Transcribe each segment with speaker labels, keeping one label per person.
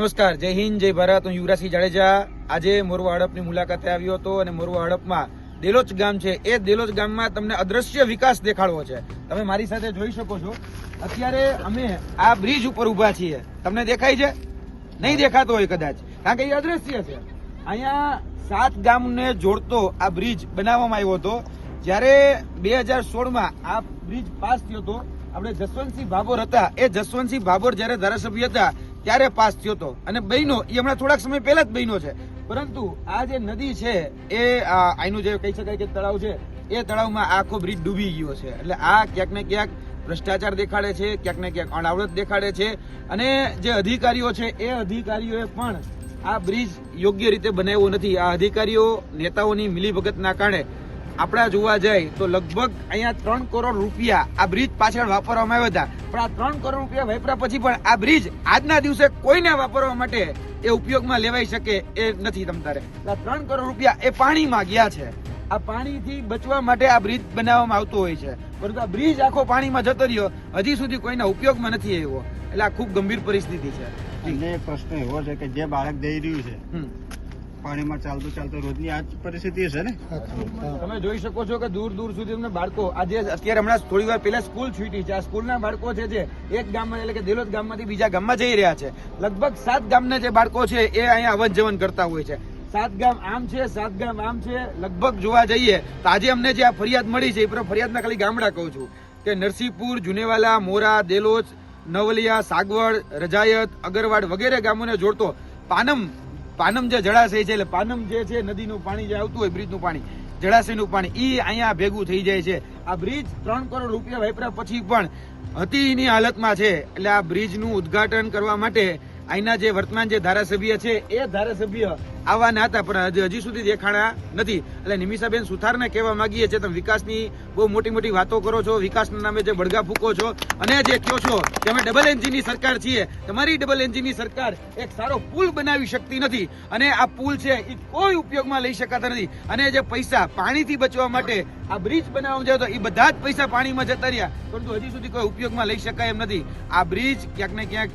Speaker 1: નમસ્કાર, જય હિન્દ, જય ભારત. હું યુવરાજસિંહ જાડેજા. આજે મોરવા હડપની મુલાકાતે આવ્યો હતો અને મોરવા હડપમાં દેલોચ ગામ છે. એ દેલોચ ગામમાં તમને અદ્રશ્ય વિકાસ દેખાડવો છે. તમે મારી સાથે જોઈ શકો છો. અત્યારે અમે આ બ્રિજ ઉપર ઊભા છીએ. તમને દેખાય છે? નહીં દેખાતો હોય કદાચ. કારણ કે એ અદ્રશ્ય છે. અહીંયા સાત ગામને જોડતો આ બ્રિજ બનાવવામાં આવ્યો હતો. જ્યારે બે હજાર સોળમાં આ બ્રિજ પાસ થયો હતો, આપણે જસવંતસિંહ ભાભોર હતા. એ જસવંતસિંહ ભાભોર જ્યારે ધારાસભ્ય હતા ત્યારે પાસ થયો હતો. અને બહેનો, એ હમણાં થોડાક સમય પહેલા જ બહેનો છે. પરંતુ આ જે નદી છે, એ આનું જે કહી શકાય કે તળાવ છે, એ તળાવમાં આખો બ્રિજ ડૂબી ગયો છે. એટલે આ ક્યાંક ને ક્યાંક ભ્રષ્ટાચાર દેખાડે છે, ક્યાંક ને ક્યાંક અણાવડત દેખાડે છે. અને જે અધિકારીઓ છે, એ અધિકારીઓએ પણ આ બ્રિજ યોગ્ય રીતે બનાવ્યો નથી. આ અધિકારીઓ, નેતાઓની મિલીભગતના કારણે આપણા જોવા જાય તો લગભગ અહીંયા ત્રણ કરોડ રૂપિયા આ બ્રિજ પાછળ વાપરવામાં આવ્યા હતા. પણ આ ત્રણ કરોડ રૂપિયા વાપર્યા પછી પણ આ બ્રિજ આજના દિવસે કોઈને વાપરવા માટે એ ઉપયોગમાં લેવાઈ શકે એ નથી તમતારે આ ત્રણ કરોડ રૂપિયા એ પાણીમાં ગયા છે. આ પાણીથી બચવા માટે આ બ્રિજ બનાવવામાં આવતો હોય છે. પરંતુ આ બ્રિજ આખો પાણીમાં જતો રહ્યો હજી સુધી કોઈના ઉપયોગમાં નથી આવ્યો. એટલે આ ખૂબ ગંભીર પરિસ્થિતિ છે.
Speaker 2: અને પ્રશ્ન એવો છે કે જે બાળક દઈ રહ્યું છે. પાણીમાં ચાલતું ચાલતું રોજની આ પરિસ્થિતિ છે ને?
Speaker 1: તમે જોઈ શકો છો કે દૂર દૂર સુધી અમને બાળકો, આજે અત્યારે હમણાં થોડી વાર પહેલા સ્કૂલ છૂટી છે. આ સ્કૂલના બાળકો છે જે એક ગામમાં એટલે કે દેલોદ ગામમાંથી બીજા ગામમાં જઈ રહ્યા છે. લગભગ સાત ગામના જે બાળકો છે એ અહીંયા અવન જવન કરતા હોય છે. સાત ગામ આમ છે, સાત ગામ આમ છે, લગભગ જોવા જઈએ તો આજે અમને જે આ ફરિયાદ મળી છે, એ પણ ફરિયાદના ખાલી ગામડા કહું છું કે નરસિંહપુર, જુનેવાલા, મોરા, દેલોજ, નવલિયા, સાગવડ, રજાયત, અગરવાડ વગેરે ગામોને જોડતો પાનમ પાનમ જે જળાશય છે, એટલે પાનમ જે છે, નદીનું પાણી જે આવતું હોય, બ્રિજનું પાણી, જળાશયનું પાણી, ઈ અહીંયા ભેગું થઈ જાય છે. આ બ્રિજ ત્રણ કરોડ રૂપિયા વાપર્યા પછી પણ હતીની હાલતમાં છે. એટલે આ બ્રિજનું ઉદ્ઘાટન કરવા માટે અહીંના જે વર્તમાન જે ધારાસભ્ય છે, એ ધારાસભ્ય આવવાના હતા, પણ હજી- સુધી દેખાણા નથી. એટલે નિમિષાબેન સુથારને કહેવા માંગીએ છીએ, તમે વિકાસની બહુ મોટી મોટી વાતો કરો છો, વિકાસના નામે જે બળગા ફૂકો છો, અને જે કહો છો કે અમે ડબલ એન્જિનની સરકાર છીએ. તમારી ડબલ એન્જિનની સરકાર એક સારો પુલ બનાવી શકતી નથી. અને આ પુલ છે એ કોઈ ઉપયોગમાં લઈ શકાતા નથી. અને જે પૈસા પાણીથી બચવા માટે આ બ્રિજ બનાવવા જાય તો એ બધા જ પૈસા પાણીમાં જતા રહ્યા. પરંતુ હજી સુધી કોઈ ઉપયોગમાં લઈ શકાય એમ નથી. આ બ્રિજ ક્યાંક ને ક્યાંક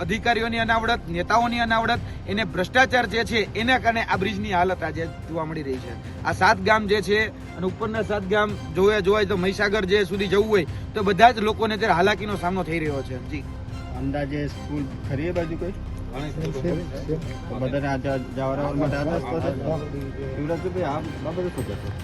Speaker 1: અધિકારીઓની અનાવડત, નેતાઓની અનાવડત, એને ભ્રષ્ટાચાર જે છે, એના કારણે આ બ્રિજની હાલત આજે જોવા મળી રહી છે. આ સાત ગામ જે છે અને ઉપરના સાત ગામ જોયા જોવાય તો મહીસાગર જે સુધી જવું હોય તો બધા જ લોકોને અત્યારે હાલાકીનો સામનો થઈ રહ્યો છે. જી.
Speaker 2: અંદાજે સ્કૂલ ખરી બાજુ કોઈ?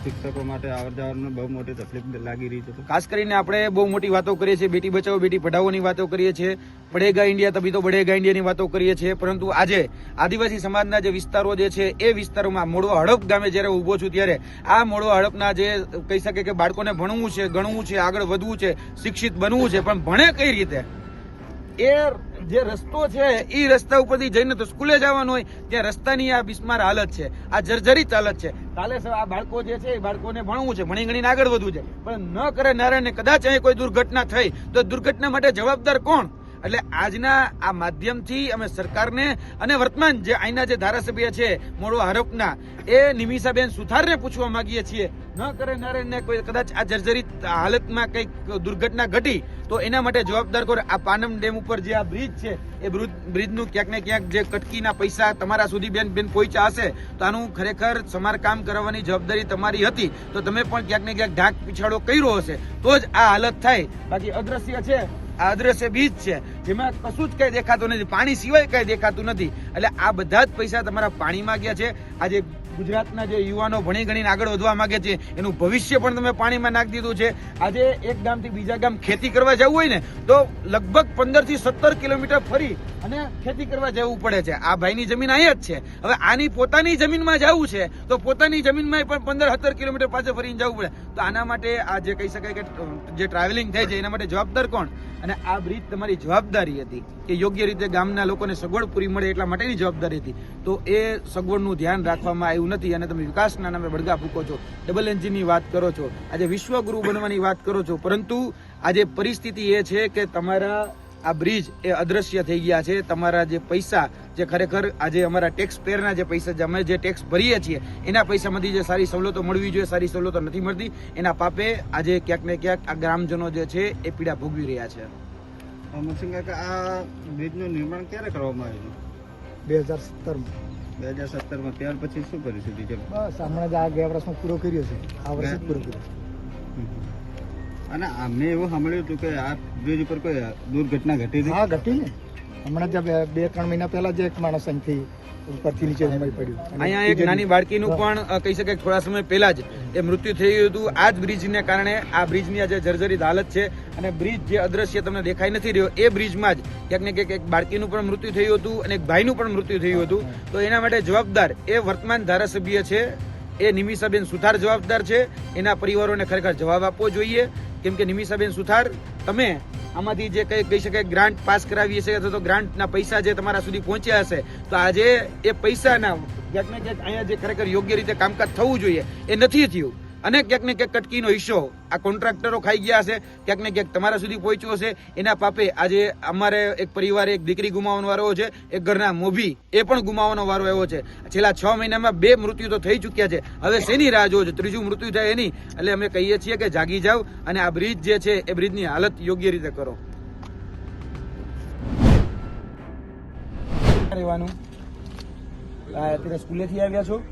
Speaker 2: શિક્ષકો માટે આવર જવાનું બહુ મોટી તકલીફ લાગી રહી છે
Speaker 1: ખાસ કરીને આપણે બહુ મોટી વાતો કરીએ છીએ, બેટી બચાવો, બેટી પઢાઓની વાતો કરીએ છીએ પડેગા ઇન્ડિયા તભી તો બઢેગા ઇન્ડિયાની વાતો કરીએ છીએ, પરંતુ આજે આદિવાસી સમાજના જે વિસ્તારો જે છે, એ વિસ્તારોમાં મોડવા હડપ ગામે જ્યારે ઊભો છું ત્યારે આ મોડવા હડપના જે કહી શકે કે બાળકોને ભણવું છે, ગણવું છે, આગળ વધવું છે, શિક્ષિત બનવું છે, પણ ભણે કઈ રીતે? એ જે રસ્તો છે એ રસ્તા ઉપરથી જઈને તો સ્કૂલે જવાનું હોય, ત્યાં રસ્તાની આ બિસ્માર હાલત છે, આ જર્જરિત હાલત છે. કાલે સર આ બાળકો જે છે, એ બાળકોને ભણવું છે, ભણી ગણીને આગળ વધવું છે. પણ ન કરે નારાયણ કદાચ અહીં કોઈ દુર્ઘટના થઈ, તો દુર્ઘટના માટે જવાબદાર કોણ? એટલે આજના આ માધ્યમથી અમે સરકારને અને વર્તમાન જે અહીંના જે ધારાસભ્ય છે મોડો આરોપના એ નિમિષાબેન સુથારને પૂછવા માંગીએ છીએ. ન કરે નારાયણને કોઈ કદાચ આ જર્જરિત હાલતમાં કંઈક દુર્ઘટના ઘટી, તો એના માટે જવાબદાર કોણ? આ પાનમ ડેમ ઉપર જે આ બ્રિજ છે, એ બ્રિજ, બ્રિજનું ક્યાંક ને ક્યાંક જે કટકીના પૈસા તમારા સુધી બેન બેન પહોંચ્યા હશે, તો આનું ખરેખર સમારકામ કરવાની જવાબદારી તમારી હતી. તો તમે પણ ક્યાંક ને ક્યાંક ઢાક પીછાડો કર્યો હશે. તો જ આ હાલત થાય. બાકી અદ્રશ્ય છે આ અદ્રશ્ય બીજ છે. જેમાં કશું જ કઈ દેખાતું નથી. પાણી સિવાય કઈ દેખાતું નથી. એટલે આ બધા જ પૈસા તમારા પાણીમાં ગયા છે. આજે ગુજરાતના જે યુવાનો ભણી ગણીને આગળ વધવા માંગે છે, એનું ભવિષ્ય પણ તમે પાણીમાં નાખી દીધું છે. આજે એક ગામથી બીજા ગામ ખેતી કરવા જવું હોય ને, તો લગભગ પંદરથી સત્તર કિલોમીટર ફરી અને ખેતી કરવા જવું પડે છે. આ ભાઈની જમીન અહીંયા જ છે. હવે આની પોતાની જમીનમાં જવું છે, તો પોતાની જમીનમાં પણ પંદર સત્તર કિલોમીટર પાછળ ફરીને જવું પડે. તો આના માટે આ જે કહી શકાય કે જે ટ્રાવેલિંગ થાય છે, એના માટે જવાબદાર કોણ? અને આ બ્રિજ તમારી જવાબદારી હતી કે યોગ્ય રીતે ગામના લોકોને સગવડ પૂરી મળે એટલા માટેની જવાબદારી હતી. તો એ સગવડનું ધ્યાન રાખવામાં આવ્યું નથી અને તમે વિકાસના નામે બળગા ફૂકો છો. ડબલ એન્જિનની વાત કરો છો. આજે વિશ્વગુરુ બનવાની વાત કરો છો. પરંતુ આજે પરિસ્થિતિ એ છે કે તમારા આ બ્રિજ એ અદ્રશ્ય થઈ ગયા છે. તમારા જે પૈસા જે ખરેખર આજે અમારા ટેક્સ પેરના જે પૈસા જે અમે જે ટેક્સ ભરીએ છીએ એના પૈસામાંથી જે સારી સવલતો મળવી જોઈએ સારી સવલતો નથી મળતી એના પાપે આજે ક્યાંક ને ક્યાંક આ ગ્રામજનો જે છે એ પીડા ભોગવી રહ્યા છે.
Speaker 2: અમરસિંહ કાકા આ બ્રિજનું નિર્માણ ક્યારે કરવામાં આવ્યું?
Speaker 3: બે હજાર સત્તરમાં.
Speaker 2: બે હજાર સત્તરમાં ત્યાર પછી શું કર્યું છે
Speaker 3: બસ હમણાં જ આ ગયા વર્ષમાં પૂરો કર્યો છે. આ વર્ષે જ પૂરો કર્યો.
Speaker 2: અને અમે એવું સાંભળ્યું હતું કે આ બ્રિજ ઉપર કોઈ દુર્ઘટના ઘટી હતી?
Speaker 3: હા ઘટી ને. હમણાં જ બે ત્રણ મહિના પહેલા જ એક માણસ અહીંથી ઉપરથી નીચે ઉમરી પડ્યું.
Speaker 1: અહીંયા એક નાની બાળકીનું પણ કહી શકાય થોડા સમય પહેલા જ એ મૃત્યુ થયું હતું. આ જ બ્રિજને કારણે આ બ્રિજની આજે જર્જરિત હાલત છે અને બ્રિજ જે અદ્રશ્ય તમને દેખાઈ નથી રહ્યો એ બ્રિજમાં જ ક્યાંક ને ક્યાંક એક બાળકીનું પણ મૃત્યુ થયું હતું અને એક ભાઈનું પણ મૃત્યુ થયું હતું. તો એના માટે જવાબદાર એ વર્તમાન ધારાસભ્ય છે એ નિમિષાબેન સુથાર જવાબદાર છે. એના પરિવારોને ખરેખર જવાબ આપવો જોઈએ. કેમ કે નિમિષાબેન સુથાર, તમે આમાંથી જે કઈ કહી શકાય ગ્રાન્ટ પાસ કરાવી હશે અથવા તો ગ્રાન્ટના પૈસા જે તમારા સુધી પહોંચ્યા હશે, તો આજે એ પૈસાના ક્યાંક ને ક્યાંક અહીંયા જે ખરેખર યોગ્ય રીતે કામકાજ થવું જોઈએ, એ નથી થયું. અને ક્યાંક ને ક્યાંક કટકીનો હિસ્સો. આ કોન્ટ્રાક્ટરો ખાઈ ગયા હશે, ક્યાંક ને ક્યાંક તમારા સુધી પહોંચ્યો હશે. એના પાપે આજે અમારે એક પરિવારે, એક દીકરી ગુમાવવાનો વારો છે, એક ઘરના મોભી એ પણ ગુમાવવાનો વારો એવો છે. છેલ્લા છ મહિનામાં બે મૃત્યુ તો થઈ ચૂક્યા છે. હવે શેની રાહ જોવો છે? ત્રીજું મૃત્યુ થાય એની. એટલે અમે કહીએ છીએ કે જાગી જાવ અને આ બ્રિજ જે છે, એ બ્રિજની હાલત યોગ્ય રીતે કરો. રહેવાનું. સ્કૂલેથી આવ્યા છો.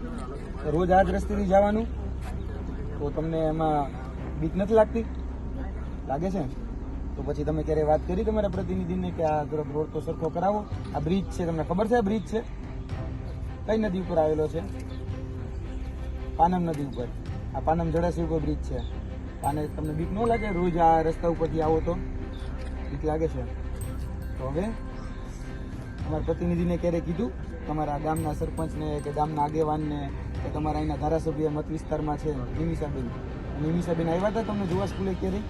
Speaker 1: રોજ આ જ રસ્તેથી જવાનું. તો તમને એમાં બીક નથી લાગતી? લાગે છે? તો પછી તમે ક્યારે વાત કરી તમારા પ્રતિનિધિને કે આ રોડ તો સરખો કરાવો. આ બ્રિજ છે, તમને ખબર છે આ બ્રિજ છે? કઈ નદી ઉપર આવેલો છે? પાનમ નદી ઉપર. આ પાનમ જળાશય ઉપર બ્રિજ છે. અને તમને બીક ન લાગે રોજ આ રસ્તા ઉપરથી આવો તો? બીક લાગે છે? તો હવે અમારા પ્રતિનિધિને ક્યારે કીધું? તમારા ગામના સરપંચને કે ગામના આગેવાનને કે તમારા અહીંના ધારાસભ્ય મત વિસ્તારમાં છે નિમિષાબેન. નિમિષાબેન આવ્યા હતા તમને જોવા સ્કૂલે ક્યારે?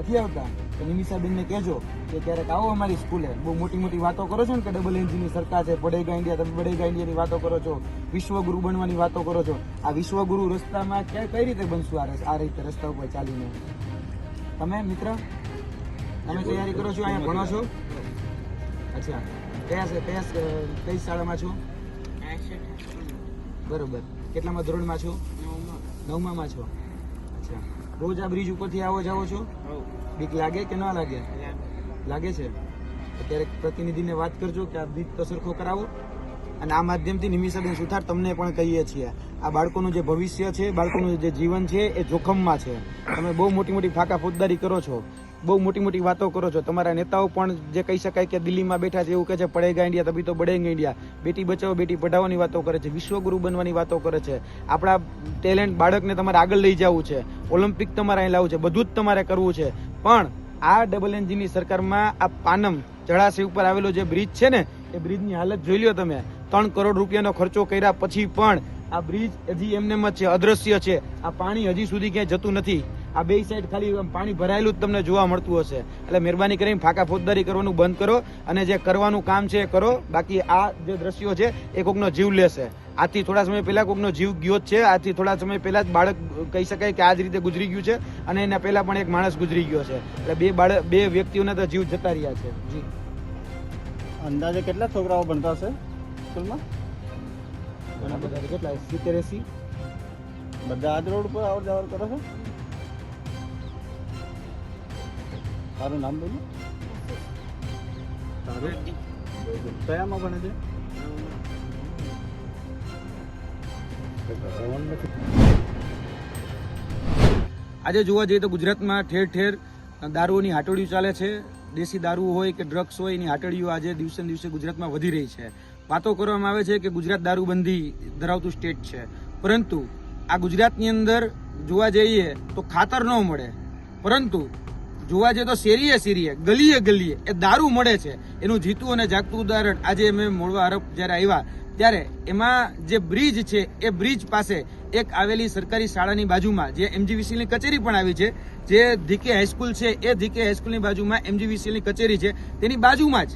Speaker 1: નથી આવતા? તો નિમિષાબેનને કહેજો કે ક્યારેક આવો અમારી સ્કૂલે. બહુ મોટી મોટી વાતો કરો છો ને કે ડબલ એન્જિનની સરકાર છે બડેગા ઇન્ડિયા તમે બડેગા ઇન્ડિયાની વાતો કરો છો વિશ્વગુરુ બનવાની વાતો કરો છો. આ વિશ્વગુરુ રસ્તામાં ક્યાં કઈ રીતે બનશું આ આ રીતે રસ્તા ઉપર ચાલીને? તમે મિત્ર? તમે તૈયારી કરો છો અહીંયા ભણો છો? અચ્છા. કયા કયા કઈ શાળામાં છો? બરોબર. કેટલામાં ધોરણમાં છો? નવમામાં છો. અચ્છા. રોજ આ બ્રિજ ઉપરથી આવો જાવો છો? બીક લાગે કે ના લાગે? લાગે છે. અત્યારે પ્રતિનિધિને વાત કરજો કે આ બ્રિજ તો સરખો કરાવો. અને આ માધ્યમથી નિમિષાબેન સુથાર તમને પણ કહીએ છીએ. આ બાળકોનું જે ભવિષ્ય છે બાળકોનું જે જીવન છે એ જોખમમાં છે. તમે બહુ મોટી મોટી ફાકા ફોજદારી કરો છો. બહુ મોટી મોટી વાતો કરો છો. તમારા નેતાઓ પણ જે કહી શકાય કે દિલ્હીમાં બેઠા છે એવું કહે છે, પડેગા ઇન્ડિયા તભી તો બળેગા ઇન્ડિયા. બેટી બચાવો, બેટી પઢાઓની વાતો કરે છે, વિશ્વગુરુ બનવાની વાતો કરે છે. આપણા ટેલેન્ટ બાળકને તમારે આગળ લઈ જવું છે. ઓલિમ્પિક તમારે અહીં લાવવું છે, બધું જ તમારે કરવું છે. પણ આ ડબલ એન્જિનની સરકારમાં આ પાનમ જળાશય ઉપર આવેલો જે બ્રિજ છે ને, એ બ્રિજની હાલત જોઈ લ્યો તમે. ત્રણ કરોડ રૂપિયાનો ખર્ચો કર્યા પછી પણ આ બ્રિજ હજી એમને જ છે, અદ્રશ્ય છે. આ પાણી હજી સુધી ક્યાંય જતું નથી. આ બે સાઈડ ખાલી પાણી ભરાયેલું જ તમને જોવા મળતું હશે. એટલે મહેરબાની કરીને ફાકા ફોજદારી કરવાનું બંધ કરો અને જે કરવાનું કામ છે એ કરો. બાકી આ જે દ્રશ્યો છે એ કોકનો જીવ લેશે. આથી થોડા સમય પહેલા કોકનો જીવ ગયો જ છે. આથી થોડા સમય પહેલા જ બાળક કહી શકાય કે આ જ રીતે ગુજરી ગયું છે અને એના પહેલા પણ એક માણસ ગુજરી ગયો છે. એટલે બે બાળક બે વ્યક્તિઓના તો જીવ જતા રહ્યા છે. જી.
Speaker 2: અંદાજે કેટલા છોકરાઓ ભણતા હશે સ્કૂલમાં?
Speaker 1: ઘણા બધા. કેટલા? સિત્તેર એસી?
Speaker 2: બધા આજ રોડ ઉપર આવર જાવર કરો છો? તારું નામ બોલો તારું? કયામાં ભણે છે?
Speaker 1: આજે જોવા જઈએ તો ગુજરાતમાં ઠેર ઠેર દારૂઓની હાટડીઓ ચાલે છે. દેશી દારૂ હોય કે ડ્રગ્સ હોય એની હાટડીઓ આજે દિવસે દિવસે ગુજરાતમાં વધી રહી છે. વાતો કરવામાં આવે છે કે ગુજરાત દારૂબંધી ધરાવતું સ્ટેટ છે. પરંતુ આ ગુજરાતની અંદર જોવા જઈએ તો ખાતર ન મળે. પરંતુ જોવા જઈએ તો શેરીએ શેરીએ, ગલીએ ગલીએ, એ દારૂ મળે છે. એનું જીતું અને જાગતું ઉદાહરણ આજે અમે મોડવા આરોપ જ્યારે આવ્યા, ત્યારે એમાં જે બ્રિજ છે, એ બ્રિજ પાસે એક આવેલી સરકારી શાળાની બાજુમાં, જે એમજીવીસીની કચેરી પણ આવી છે, જે ધીકે હાઈસ્કૂલ છે, એ ધીકે હાઈસ્કૂલની બાજુમાં એમજીવીસીની કચેરી છે. તેની બાજુમાં જ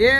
Speaker 1: એ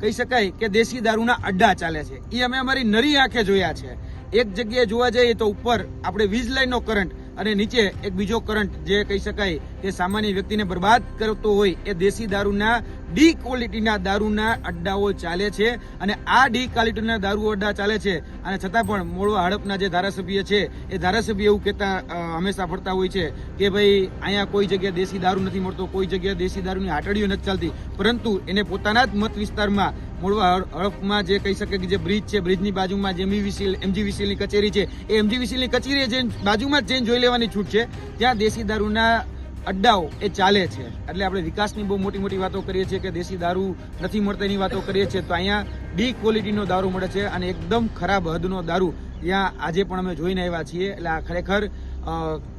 Speaker 1: કહી શકાય કે દેશી દારૂના અડ્ડા ચાલે છે. એ અમે અમારી નરી આંખે જોયા છે. એક જગ્યાએ જોવા જઈએ તો ઉપર આપણે વીજ લાઈનનો કરંટ અને નીચે એક બીજો કરંટ જે કહી શકાય કે સામાન્ય વ્યક્તિને બરબાદ કરતો હોય એ દેશી દારૂના ડી ક્વોલિટીના દારૂના અડ્ડાઓ ચાલે છે અને આ ડી ક્વોલિટીના દારૂ અડ્ડા ચાલે છે. અને છતાં પણ મોળવા હડપના જે ધારાસભ્ય છે, એ ધારાસભ્ય એવું કહેતા હંમેશા ફરતા હોય છે કે ભાઈ અહીંયા કોઈ જગ્યાએ દેશી દારૂ નથી મળતો, કોઈ જગ્યાએ દેશી દારૂની હાટડીઓ નથી ચાલતી. પરંતુ એને પોતાના જ મત વિસ્તારમાં હડ- હડપમાં જે કહી શકે કે જે બ્રિજ છે, બ્રિજની બાજુમાં જે એમજીવીસી એમજીવીસીની કચેરી છે, એ એમજીવીસીની કચેરી જે બાજુમાં જ જઈને જોઈ લેવાની છૂટ છે, ત્યાં દેશી દારૂના અડ્ડાઓ એ ચાલે છે. એટલે આપણે વિકાસની બહુ મોટી મોટી વાતો કરીએ છીએ કે દેશી દારૂ નથી મળતા એની વાતો કરીએ છીએ, તો અહીંયા ડી ક્વોલિટીનો દારૂ મળે છે અને એકદમ ખરાબ હદનો દારૂ. ત્યાં આજે પણ અમે જોઈને આવ્યા છીએ, એટલે આ ખરેખર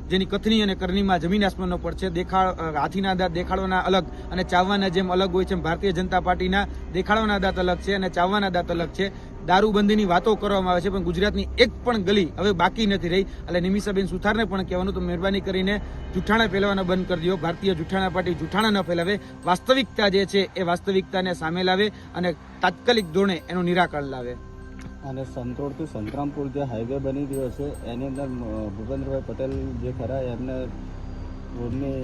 Speaker 1: જેની કથની અને કરણીમાં જમીન આસમાનનો પડ છે. દેખાડ હાથીના દાંત દેખાડવાના અલગ અને ચાવવાના જેમ અલગ હોય છે ભારતીય જનતા પાર્ટીના દેખાડવાના દાંત અલગ છે અને ચાવવાના દાંત અલગ છે. દારૂબંધીની વાતો કરવામાં આવે છે, પણ ગુજરાતની એક પણ ગલી હવે બાકી નથી રહી. એટલે નિમિષાબેન સુથારને પણ કહેવાનું, તો મહેરબાની કરીને જૂઠાણા ફેલાવાના બંધ કરી દો ભારતીય જૂઠાણા પાર્ટી જૂઠાણા ન ફેલાવે. વાસ્તવિકતા જે છે એ વાસ્તવિકતાને સામે લાવે અને તાત્કાલિક ધોરણે એનું નિરાકરણ લાવે.
Speaker 2: અને સંતોડથી સંતરામપુર જે હાઈવે બની રહ્યો છે, એની અંદર ભૂપેન્દ્રભાઈ પટેલ જે ખરા, એમને રોડની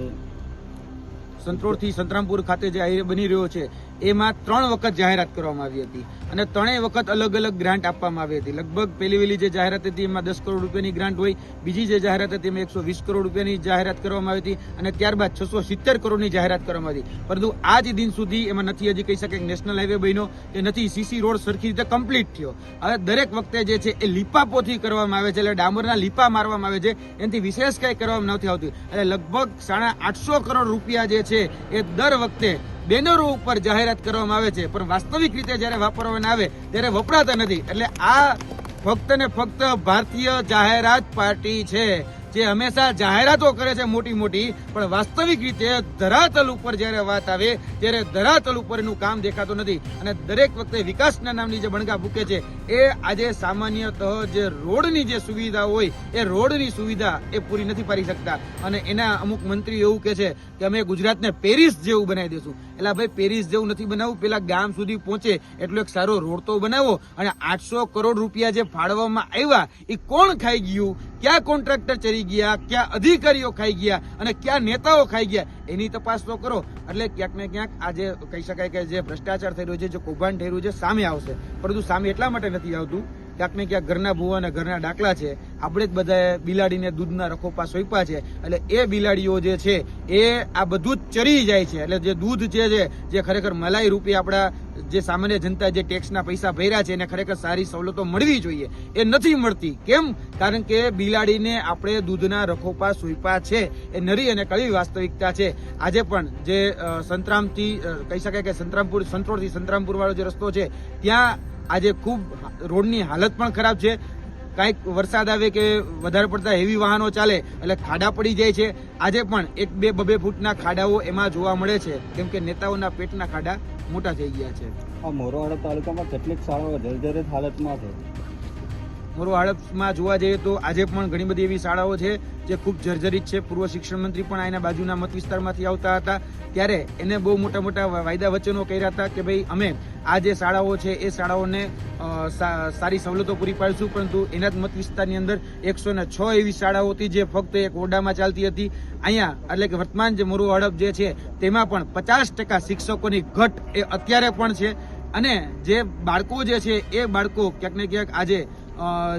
Speaker 1: સંતરોડથી સંતરામપુર ખાતે જે હાઈવે બની રહ્યો છે એમાં ત્રણ વખત જાહેરાત કરવામાં આવી હતી અને ત્રણેય વખત અલગ અલગ ગ્રાન્ટ આપવામાં આવી હતી. લગભગ પહેલી વહેલી જે જાહેરાત હતી એમાં દસ કરોડ રૂપિયાની ગ્રાન્ટ હોય, બીજી જે જાહેરાત હતી એમાં એકસો વીસ કરોડ રૂપિયાની જાહેરાત કરવામાં આવી હતી અને ત્યારબાદ છસો સિત્તેર કરોડની જાહેરાત કરવામાં આવી હતી. પરંતુ આજ દિન સુધી એમાં નથી હજી કહી શકે નેશનલ હાઈવે બન્યો કે નથી. સીસી રોડ સરખી રીતે કમ્પ્લીટ થયો. હવે દરેક વખતે જે છે એ લીપાપોથી કરવામાં આવે છે એટલે ડામરના લીપા મારવામાં આવે છે. એનાથી વિશેષ કંઈ કરવામાં નથી આવતું. એટલે લગભગ સાડા આઠસો કરોડ રૂપિયા જે છે એ દર વખતે બેનરો ઉપર જાહેરાત કરવામાં આવે છે. પણ વાસ્તવિક રીતે જ્યારે વાપરવાના આવે, ત્યારે વપરાતા નથી. એટલે આ ફક્ત ને ફક્ત ભારતીય જાહેરાત પાર્ટી છે, જે હંમેશા જાહેરાતો કરે છે મોટી મોટી. પણ વાસ્તવિક રીતે ધરાતલ ઉપર જ્યારે વાત આવે, ત્યારે ધરાતલ ઉપર એનું કામ દેખાતું નથી. અને દરેક વખતે વિકાસના નામની જે બણગા ભૂકે છે, એ આજે સામાન્યતઃ જે રોડની જે સુવિધા હોય, એ રોડની સુવિધા એ પૂરી નથી પાડી શકતા. અને એના અમુક મંત્રી એવું કે છે કે અમે ગુજરાતને પેરિસ જેવું બનાવી દઈશું એટલે ભાઈ, પેરિસ જેવું નથી બનાવવું. પેલા ગામ સુધી પહોંચે એટલો એક સારો રોડ તો બનાવો અને આઠસો કરોડ રૂપિયા જે ફાળવવામાં આવ્યા એ કોણ ખાઈ ગયું? ક્યાં કોન્ટ્રાક્ટર ચરી ગયા? ક્યાં અધિકારીઓ ખાઈ ગયા? અને ક્યાં નેતાઓ ખાઈ ગયા? એની તપાસ તો કરો. એટલે ક્યાંક ને ક્યાંક આજે કહી શકાય કે જે ભ્રષ્ટાચાર થઈ રહ્યો છે, જે કૌભાંડ થઈ રહ્યું છે, સામે આવશે. પરંતુ સામે એટલા માટે નથી આવતું ક્યાંક ને ક્યાંક ઘરના ભૂવા અને ઘરના ડાકલા છે. આપણે જ બધાએ બિલાડીને દૂધના રખોપા સોંપ્યા છે. એટલે એ બિલાડીઓ જે છે, એ આ બધું જ ચરી જાય છે. એટલે જે દૂધ છે જે ખરેખર મલાઈ રૂપી આપણા જે સામાન્ય જનતા જે ટેક્સના પૈસા ભર્યા છે, એને ખરેખર સારી સવલતો મળવી જોઈએ. એ નથી મળતી. કેમ? કારણ કે બિલાડીને આપણે દૂધના રખોપા સોંપ્યા છે. એ નરી અને કડવી વાસ્તવિકતા છે. આજે પણ જે સંતરામથી કહી શકાય કે સંતરામપુર સંતોળથી સંતરામપુર વાળો જે રસ્તો છે, ત્યાં આજે ખૂબ રોડની હાલત પણ ખરાબ છે. કાંઈક વરસાદ આવે કે વધારે પડતા હેવી વાહનો ચાલે એટલે ખાડા પડી જાય છે. આજે પણ એક બે બબે ફૂટના ખાડાઓ એમાં જોવા મળે છે. કેમ કે નેતાઓના પેટના ખાડા મોટા થઈ ગયા છે.
Speaker 2: આ મોરવાડા તાલુકામાં કેટલીક શાળાઓ જર્જરિત હાલતમાં છે.
Speaker 1: મોરો હડપમાં જોવા જઈએ તો આજે પણ ઘણી બધી એવી શાળાઓ છે જે ખૂબ જર્જરિત છે. પૂર્વ શિક્ષણ મંત્રી પણ આના બાજુના મત વિસ્તારમાંથી આવતા હતા. ત્યારે એને બહુ મોટા મોટા વાયદા વચનો કર્યા હતા કે ભાઈ અમે આ જે શાળાઓ છે, એ શાળાઓને સારી સવલતો પૂરી પાડીશું, પરંતુ એના જ મત વિસ્તારની અંદર એકસો ને છ એવી શાળાઓ હતી જે ફક્ત એક ઓરડામાં ચાલતી હતી, અહીંયા, એટલે કે વર્તમાન જે મોરું હડપ જે છે, તેમાં પણ પચાસ ટકા શિક્ષકોની ઘટ એ અત્યારે પણ છે. અને જે બાળકો જે છે, એ બાળકો ક્યાંક ને ક્યાંક આજે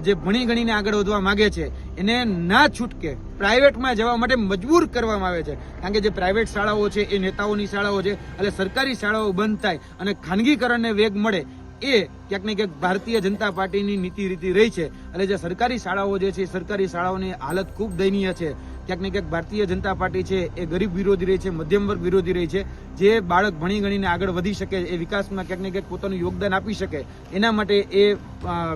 Speaker 1: જે ભણી ગણીને આગળ વધવા માગે છે, એને ના છૂટકે પ્રાઇવેટમાં જવા માટે મજબૂર કરવામાં આવે છે. કારણ કે જે પ્રાઇવેટ શાળાઓ છે, એ નેતાઓની શાળાઓ છે, એટલે સરકારી શાળાઓ બંધ થાય અને ખાનગીકરણને વેગ મળે, એ ક્યાંક ને ક્યાંક ભારતીય જનતા પાર્ટીની નીતિ રીતિ રહી છે. એટલે જે સરકારી શાળાઓ જે છે સરકારી શાળાઓની હાલત ખૂબ દયનીય છે. ક્યાંક ને ક્યાંક ભારતીય જનતા પાર્ટી છે, એ ગરીબ વિરોધી રહી છે, મધ્યમ વર્ગ વિરોધી રહી છે, જે બાળક ભણી ગણીને આગળ વધી શકે, એ વિકાસમાં ક્યાંક ને ક્યાંક પોતાનું યોગદાન આપી શકે, એના માટે એ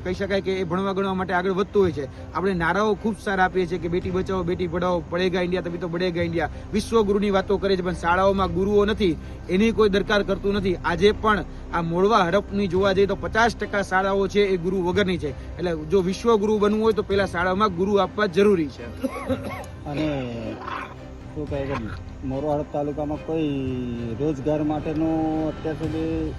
Speaker 1: કહી શકાય કે એ ભણવા ગણવા માટે આગળ વધતું હોય છે. આપણે નારાઓ ખૂબ સારા આપીએ છીએ કે બેટી બચાવો, બેટી પઢાઓ પડેગા ઇન્ડિયા તभी તો બળેગા ઇન્ડિયા. વિશ્વગુરુની વાતો કરે છે, પણ શાળાઓમાં ગુરુઓ નથી, એની કોઈ દરકાર કરતું નથી. આજે પણ આ મોડવા હડપની જોવા જઈએ તો પચાસ ટકા શાળાઓ છે એ ગુરુ વગરની છે. એટલે જો વિશ્વગુરુ બનવું હોય તો પેલા શાળામાં ગુરુ આપવા જરૂરી છે.
Speaker 2: અને શું કહે કે મોરોવાડા તાલુકામાં કોઈ રોજગાર માટેનો અત્યાર સુધી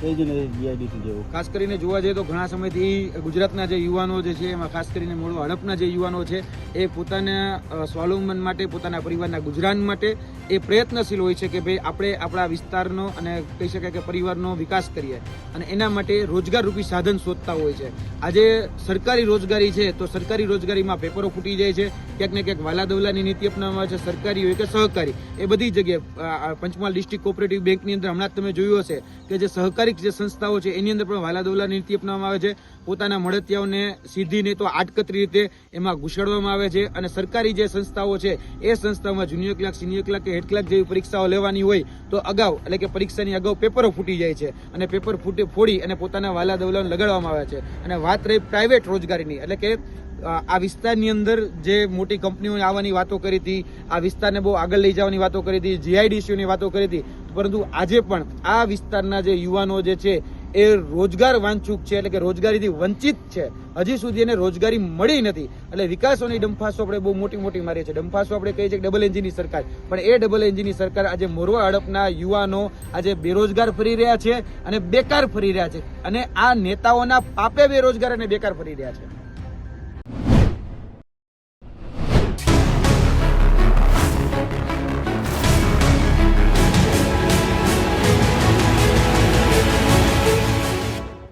Speaker 2: કઈ જ જીઆઈડીસી જેવું.
Speaker 1: ખાસ કરીને જોવા જઈએ તો ઘણા સમયથી ગુજરાતના જે યુવાનો જે છે, એમાં ખાસ કરીને મૂળ હડપના જે યુવાનો છે, એ પોતાના સ્વાવલંબન માટે, પોતાના પરિવારના ગુજરાન માટે એ પ્રયત્નશીલ હોય છે કે ભાઈ આપણે આપણા વિસ્તારનો અને કહી શકાય કે પરિવારનો વિકાસ કરીએ અને એના માટે રોજગારરૂપી સાધન શોધતા હોય છે. આજે સરકારી રોજગારી છે તો સરકારી રોજગારીમાં પેપરો ફૂટી જાય છે, ક્યાંક ને ક્યાંક વાલા દવલાની નીતિ અપનાવવામાં આવે છે, સરકારી હોય કે સહકારી. એ બધી જગ્યાએ પંચમહાલ ડિસ્ટ્રિક્ટ કોઓપરેટિવ બેંકની અંદર હમણાં તમે જોયું હશે કે જે સહકારી સરકારી જે સંસ્થાઓ છે, એની અંદર પણ વાલાદવલા નીતિ અપનાવવામાં આવે છે. પોતાના મળતિયાઓને સીધી નહીં તો આટકતરી રીતે એમાં ઘુસાડવામાં આવે છે અને સરકારી જે સંસ્થાઓ છે, એ સંસ્થાઓમાં જુનિયર ક્લાર્ક, સિનિયર ક્લાર્ક કે હેડ ક્લાર્ક જેવી પરીક્ષાઓ લેવાની હોય, તો અગાઉ એટલે કે પરીક્ષાની અગાઉ પેપરો ફૂટી જાય છે અને પેપર ફૂટી ફોડી અને પોતાના વાલાદવલાને લગાડવામાં આવે છે. અને વાત રહી પ્રાઇવેટ રોજગારીની, એટલે કે આ વિસ્તારની અંદર જે મોટી કંપનીઓ આવવાની વાતો કરી હતી, આ વિસ્તારને બહુ આગળ લઈ જવાની વાતો કરી હતી જીઆઈડીસીઓની વાતો કરી હતી. પરંતુ આજે પણ આ વિસ્તારના જે યુવાનો જે છે, એ રોજગાર વાંચુક છે, એટલે કે રોજગારીથી વંચિત છે. હજી સુધી એને રોજગારી મળી નથી. એટલે વિકાસોની ડંફાસો આપણે બહુ મોટી મોટી મારીએ છીએ. ડંફાસો આપણે કહીએ છીએ ડબલ એન્જિનની સરકાર. પણ એ ડબલ એન્જિનની સરકાર આજે મોરવા હડપના યુવાનો આજે બેરોજગાર ફરી રહ્યા છે અને બેકાર ફરી રહ્યા છે. અને આ નેતાઓના પાપે બેરોજગાર અને બેકાર ફરી રહ્યા છે.